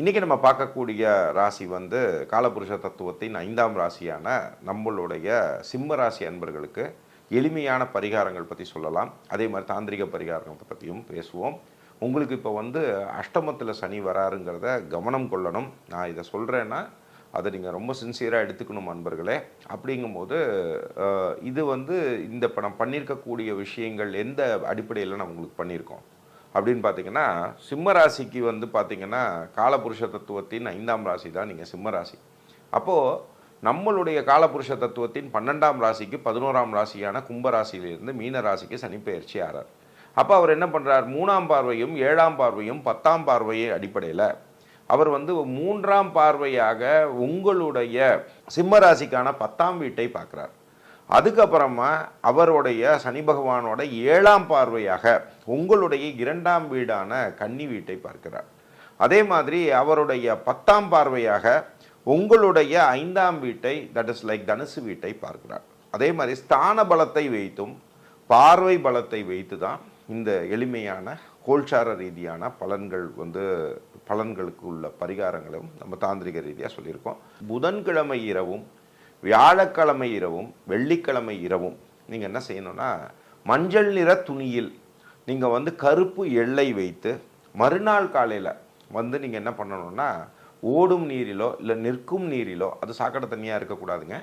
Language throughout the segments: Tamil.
இன்னைக்கு நம்ம பார்க்கக்கூடிய ராசி வந்து காலபுருஷ தத்துவத்தின் ஐந்தாம் ராசியான நம்மளுடைய சிம்ம ராசி அன்பர்களுக்கு எளிமையான பரிகாரங்கள் பற்றி சொல்லலாம். அதே மாதிரி தாந்திரிக பரிகாரங்கள் பற்றியும் பேசுவோம். உங்களுக்கு இப்போ வந்து அஷ்டமத்தில் சனி வராருங்கிறத கவனம் கொள்ளணும். நான் இதை சொல்கிறேன்னா அதை நீங்கள் ரொம்ப சின்சியராக எடுத்துக்கணும் அன்பர்களே. அப்படிங்கும்போது இது வந்து இந்த இப்போ நம்ம பண்ணியிருக்கக்கூடிய விஷயங்கள் எந்த அடிப்படையில் நான் உங்களுக்கு பண்ணியிருக்கோம்? அப்படின்னு பார்த்தீங்கன்னா சிம்ம ராசிக்கு வந்து பார்த்தீங்கன்னா காலபுருஷ தத்துவத்தின் ஐந்தாம் ராசி தான் நீங்கள் சிம்ம ராசி. அப்போது நம்மளுடைய காலபுருஷ தத்துவத்தின் பன்னெண்டாம் ராசிக்கு பதினோராம் ராசியான கும்பராசியிலிருந்து மீன ராசிக்கு சனிப்பெயர்ச்சி ஆறார். அப்போ அவர் என்ன பண்ணுறார் மூணாம் பார்வையும் ஏழாம் பார்வையும் பத்தாம் பார்வையை அடிப்படையில் அவர் வந்து மூன்றாம் பார்வையாக உங்களுடைய சிம்ம ராசிக்கான பத்தாம் வீட்டை பார்க்குறார் அதுக்கப்புறமா அவருடைய சனி பகவானோட ஏழாம் பார்வையாக உங்களுடைய இரண்டாம் வீடான கன்னி வீட்டை பார்க்கிறார். அதே மாதிரி அவருடைய பத்தாம் பார்வையாக உங்களுடைய ஐந்தாம் வீட்டை தட் இஸ் லைக் தனுசு வீட்டை பார்க்கிறார். அதே மாதிரி ஸ்தான பலத்தை வைத்தும் பார்வை பலத்தை வைத்து தான் இந்த எளிமையான கோல்சார ரீதியான பலன்கள் வந்து பலன்களுக்கு உள்ள பரிகாரங்களும் நம்ம தாந்திரிக ரீதியாக சொல்லியிருக்கோம். புதன்கிழமை இரவும் வியாழக்கிழமை இரவும் வெள்ளிக்கிழமை இரவும் நீங்கள் என்ன செய்யணும்னா மஞ்சள் நிற துணியில் நீங்கள் வந்து கருப்பு எல்லை வைத்து மறுநாள் காலையில் வந்து நீங்கள் என்ன பண்ணணும்னா ஓடும் நீரிலோ இல்லை நிற்கும் நீரிலோ அது சாக்கடை தண்ணியாக இருக்கக்கூடாதுங்க.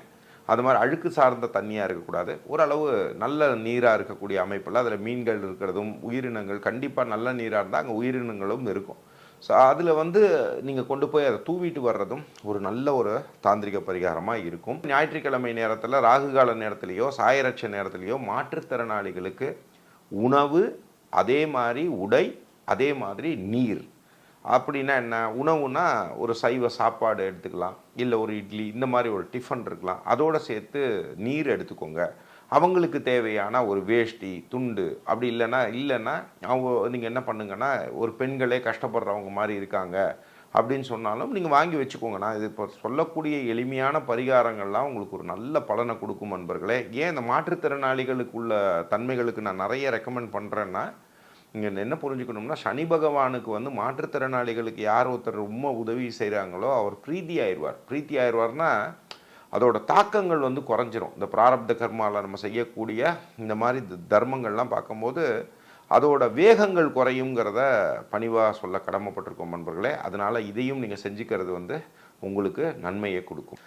அது மாதிரி அழுக்கு சார்ந்த தண்ணியாக இருக்கக்கூடாது. ஓரளவு நல்ல நீராக இருக்கக்கூடிய அமைப்பில் அதில் மீன்கள் இருக்கிறதும் உயிரினங்கள் கண்டிப்பாக நல்ல நீராக இருந்தால் அங்கே உயிரினங்களும் இருக்கும். ஸோ அதில் வந்து நீங்கள் கொண்டு போய் அதை தூவிட்டு வர்றதும் ஒரு நல்ல ஒரு தாந்திரிக பரிகாரமாக இருக்கும். ஞாயிற்றுக்கிழமை நேரத்தில் ராகுகால நேரத்திலேயோ சாயரட்ச நேரத்திலேயோ மாற்றுத்திறனாளிகளுக்கு உணவு அதே மாதிரி உடை அதே மாதிரி நீர். அப்படின்னா என்ன? உணவுனா ஒரு சைவ சாப்பாடு எடுத்துக்கலாம். இல்லை ஒரு இட்லி இந்த மாதிரி ஒரு டிஃபன் இருக்கலாம். அதோடு சேர்த்து நீர் எடுத்துக்கோங்க. அவங்களுக்கு தேவையான ஒரு வேஷ்டி துண்டு அப்படி இல்லைன்னா இல்லைன்னா அவங்க நீங்கள் என்ன பண்ணுங்கன்னா ஒரு பெண்களே கஷ்டப்படுறவங்க மாதிரி இருக்காங்க அப்படின்னு சொன்னாலும் நீங்கள் வாங்கி வச்சுக்கோங்கண்ணா இது இப்போ சொல்லக்கூடிய எளிமையான பரிகாரங்கள்லாம் உங்களுக்கு ஒரு நல்ல பலனை கொடுக்கும் நண்பர்களே. ஏன் இந்த மாற்றுத்திறனாளிகளுக்கு உள்ள தன்மைகளுக்கு நான் நிறைய ரெக்கமெண்ட் பண்ணுறேன்னா நீங்கள் என்ன புரிஞ்சுக்கணும்னா சனி பகவானுக்கு வந்து மாற்றுத்திறனாளிகளுக்கு யார் ஒருத்தர் ரொம்ப உதவி செய்கிறாங்களோ அவர் பிரீத்தி ஆயிடுவார் பிரீத்தி ஆயிடுவார்னா அதோட தாக்கங்கள் வந்து குறைஞ்சிரும். இந்த பிராரப்த கர்மாவில் நம்ம செய்யக்கூடிய இந்த மாதிரி த- தர்மங்கள்லாம் பார்க்கும்போது அதோட வேகங்கள் குறையுங்கிறத பணிவாக சொல்ல கடமைப்பட்டிருக்கோம் நண்பர்களே. அதனால் இதையும் நீங்கள் செஞ்சுக்கிறது வந்து உங்களுக்கு நன்மையை கொடுக்கும்.